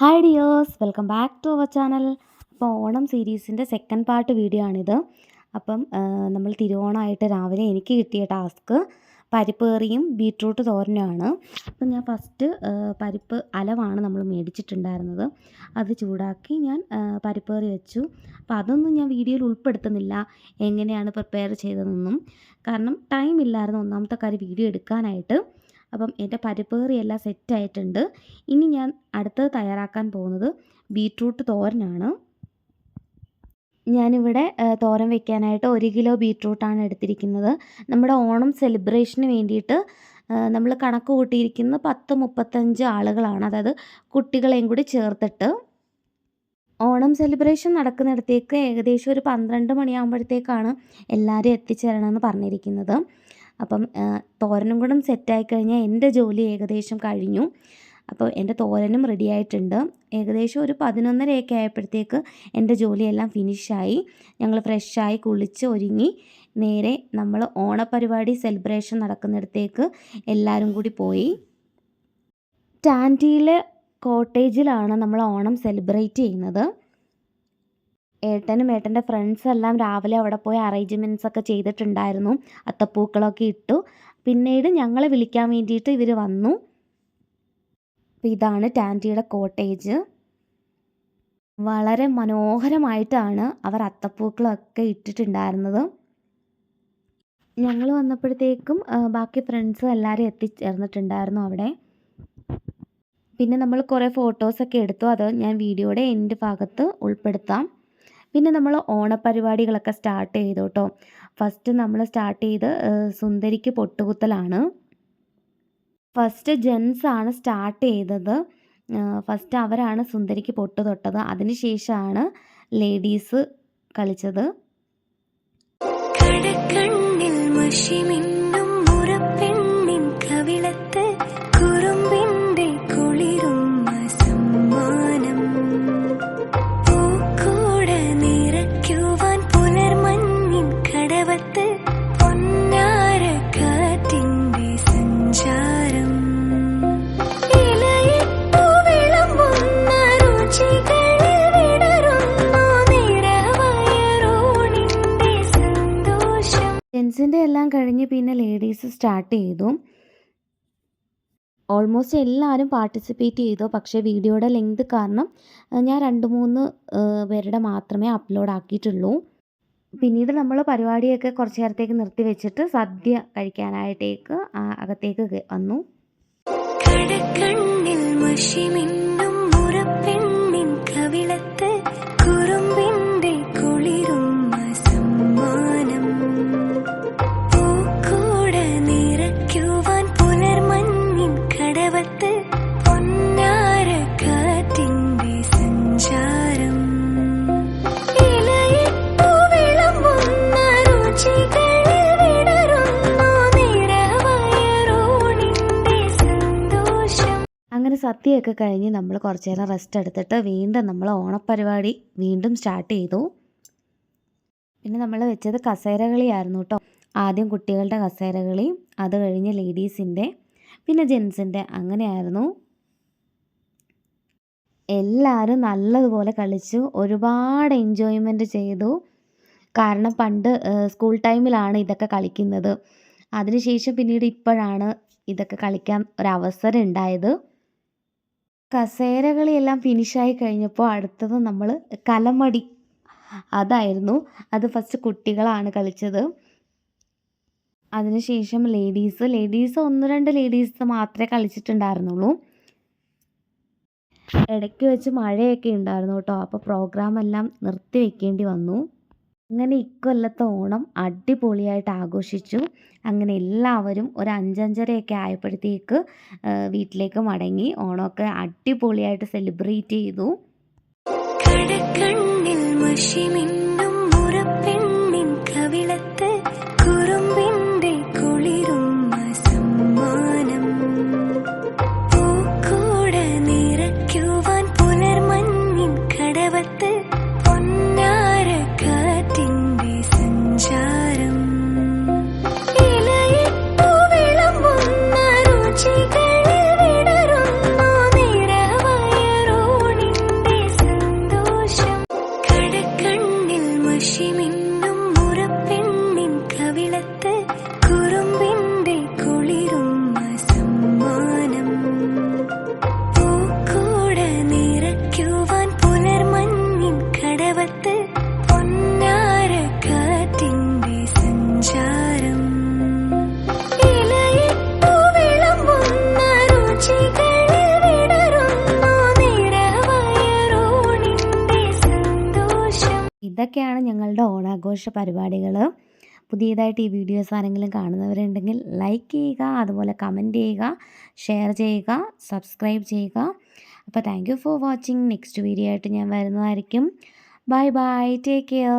Hi dears welcome back to our channel അപ്പോൾ ഓണം സീരീസിന്റെ second part video ആണിത്. അപ്പം നമ്മൾ തിരുവോണമായിട്ട് രാവിലെ എനിക്ക് കിട്ടിയ ടാസ്ക് പരിപ്പ് കറിയും ബീട്രൂട്ട് തോരനുമാണ്. അപ്പം ഞാൻ ഫസ്റ്റ് പരിപ്പ് അലവാണ് നമ്മൾ മേടിച്ചിട്ടുണ്ടായിരുന്നത്. അത് ചൂടാക്കി ഞാൻ പരിപ്പ് കറി വെച്ചു. അപ്പോൾ അതൊന്നും ഞാൻ വീഡിയോയിൽ ഉൾപ്പെടുത്തുന്നില്ല എങ്ങനെയാണ് പ്രിപ്പയർ ചെയ്തതെന്നും. കാരണം ടൈം ഇല്ലായിരുന്നു ഒന്നാമത്തെ കാര്യം വീഡിയോ എടുക്കാനായിട്ട്. അപ്പം എന്റെ പരിപ്പ് കറിയെല്ലാം സെറ്റായിട്ടുണ്ട് ഇനി ഞാൻ അടുത്തത് തയ്യാറാക്കാൻ പോകുന്നത് ബീട്രൂട്ട് തോരനാണ്. ഞാനിവിടെ തോരൻ വെക്കാനായിട്ട് ഒരു കിലോ ബീട്രൂട്ടാണ് എടുത്തിരിക്കുന്നത്. നമ്മുടെ ഓണം സെലിബ്രേഷന് വേണ്ടിയിട്ട് നമ്മൾ കണക്ക് കൂട്ടിയിരിക്കുന്ന പത്ത് മുപ്പത്തഞ്ച് ആളുകളാണ്. അതായത് കുട്ടികളെയും കൂടി ചേർത്തിട്ട്. ഓണം സെലിബ്രേഷൻ നടക്കുന്നിടത്തേക്ക് ഏകദേശം ഒരു പന്ത്രണ്ട് മണിയാകുമ്പോഴത്തേക്കാണ് എല്ലാവരും എത്തിച്ചേരണമെന്ന് പറഞ്ഞിരിക്കുന്നത്. അപ്പം തോരനും കൂടെ സെറ്റായി കഴിഞ്ഞാൽ എന്റെ ജോലി ഏകദേശം കഴിഞ്ഞു. അപ്പോൾ എന്റെ തോരനും റെഡി ആയിട്ടുണ്ട് ഏകദേശം ഒരു പതിനൊന്നരയൊക്കെ ആയപ്പോഴത്തേക്ക് എന്റെ ജോലിയെല്ലാം ഫിനിഷായി. ഞങ്ങൾ ഫ്രഷായി കുളിച്ച് ഒരുങ്ങി. നേരെ നമ്മൾ ഓണപരിപാടി സെലിബ്രേഷൻ നടക്കുന്നിടത്തേക്ക് എല്ലാവരും കൂടി പോയി. ടാന്റിയിലെ കോട്ടേജിലാണ് നമ്മൾ ഓണം സെലിബ്രേറ്റ് ചെയ്യുന്നത്. ഏട്ടനും ഏട്ടന്റെ ഫ്രണ്ട്സ് എല്ലാം രാവിലെ അവിടെ പോയി അറേഞ്ച്മെന്റ്സ് ഒക്കെ ചെയ്തിട്ടുണ്ടായിരുന്നു. അത്തപ്പൂക്കളൊക്കെ ഇട്ടു. പിന്നീട് ഞങ്ങളെ വിളിക്കാൻ വേണ്ടിയിട്ട് ഇവർ വന്നു. അപ്പോൾ ഇതാണ് ടാന്റിയുടെ കോട്ടേജ് വളരെ മനോഹരമായിട്ടാണ് അവർ അത്തപ്പൂക്കളൊക്കെ ഇട്ടിട്ടുണ്ടായിരുന്നത്. ഞങ്ങൾ വന്നപ്പോഴത്തേക്കും ബാക്കി ഫ്രണ്ട്സും എല്ലാവരും എത്തിച്ചേർന്നിട്ടുണ്ടായിരുന്നു അവിടെ. പിന്നെ നമ്മൾ കുറേ ഫോട്ടോസൊക്കെ എടുത്തു. അത് ഞാൻ വീഡിയോയുടെ എന്റെ ഭാഗത്ത് ഉൾപ്പെടുത്താം. പിന്നെ നമ്മൾ ഓണപരിപാടികളൊക്കെ സ്റ്റാർട്ട് ചെയ്തു കേട്ടോ ഫസ്റ്റ് നമ്മൾ സ്റ്റാർട്ട് ചെയ്ത് സുന്ദരിക്ക് പൊട്ടുകുത്തലാണ്. ഫസ്റ്റ് ജെൻസ് ആണ് സ്റ്റാർട്ട് ചെയ്തത്. ഫസ്റ്റ് അവരാണ് സുന്ദരിക്ക് പൊട്ട് തൊട്ടത്. അതിനുശേഷമാണ് ലേഡീസ് കളിച്ചത്. കടക്കണ്ണിൽ മഷിമിന്നും ജെൻസിന്റെ എല്ലാം കഴിഞ്ഞ് പിന്നെ ലേഡീസ് സ്റ്റാർട്ട് ചെയ്തു. ഓൾമോസ്റ്റ് എല്ലാവരും പാർട്ടിസിപ്പേറ്റ് ചെയ്തു. പക്ഷേ വീഡിയോയുടെ ലെങ്ത് കാരണം ഞാൻ രണ്ട് മൂന്ന് പേരുടെ മാത്രമേ അപ്ലോഡ് ആക്കിയിട്ടുള്ളൂ. പിന്നീട് നമ്മൾ പരിപാടിയൊക്കെ കുറച്ച് നേരത്തേക്ക് നിർത്തി വെച്ചിട്ട് സദ്യ കഴിക്കാനായിട്ടേക്ക് അകത്തേക്ക് വന്നു. കടക്കണ്ണിൽ പിന്നെ നമ്മൾ വെച്ചത് കസേരകളിയായിരുന്നു കേട്ടോ ആദ്യം കുട്ടികളുടെ കസേരകളി അത് കഴിഞ്ഞ് ലേഡീസിന്റെ പിന്നെ ജെൻസിന്റെ അങ്ങനെയായിരുന്നു. എല്ലാവരും നല്ലതുപോലെ കളിച്ചു ഒരുപാട് എൻജോയ്മെന്റ് ചെയ്തു. കാരണം പണ്ട് സ്കൂൾ ടൈമിലാണ് ഇതൊക്കെ കളിക്കുന്നത്. അതിനുശേഷം പിന്നീട് ഇപ്പോഴാണ് ഇതൊക്കെ കളിക്കാൻ ഒരവസരം ഉണ്ടായത്. കസേരകളിയെല്ലാം ഫിനിഷായി കഴിഞ്ഞപ്പോൾ അടുത്തത് നമ്മൾ കലമടി. അതായിരുന്നു. അത് ഫസ്റ്റ് കുട്ടികളാണ് കളിച്ചത്. അതിനുശേഷം ലേഡീസ് ലേഡീസ് ഒന്ന് രണ്ട് ലേഡീസ് മാത്രമേ കളിച്ചിട്ടുണ്ടായിരുന്നുള്ളൂ. ഇടയ്ക്ക് വെച്ച് മഴയൊക്കെ ഉണ്ടായിരുന്നു കേട്ടോ. അപ്പോൾ പ്രോഗ്രാം എല്ലാം നിർത്തി വെക്കേണ്ടി വന്നു. അങ്ങനെ ഇക്കൊല്ലത്തെ ഓണം അടിപൊളിയായിട്ട് ആഘോഷിച്ചു. അങ്ങനെ എല്ലാവരും ഒരു അഞ്ചഞ്ചരയൊക്കെ ആയപ്പോഴത്തേക്ക് വീട്ടിലേക്ക് മടങ്ങി ഓണമൊക്കെ അടിപൊളിയായിട്ട് സെലിബ്രേറ്റ് ചെയ്തു. കടക്കണ്ണിൽ മഷിമിന്നും ഓണാഘോഷ പരിപാടികൾ പുതിയതായിട്ട് ഈ വീഡിയോസ് ആരെങ്കിലും കാണുന്നവരുണ്ടെങ്കിൽ ലൈക്ക് ചെയ്യുക അതുപോലെ കമന്റ് ചെയ്യുക ഷെയർ ചെയ്യുക സബ്സ്ക്രൈബ് ചെയ്യുക. അപ്പോൾ thank for watching next video ആയിട്ട് ഞാൻ വരുന്നതായിരിക്കും. Bye bye take care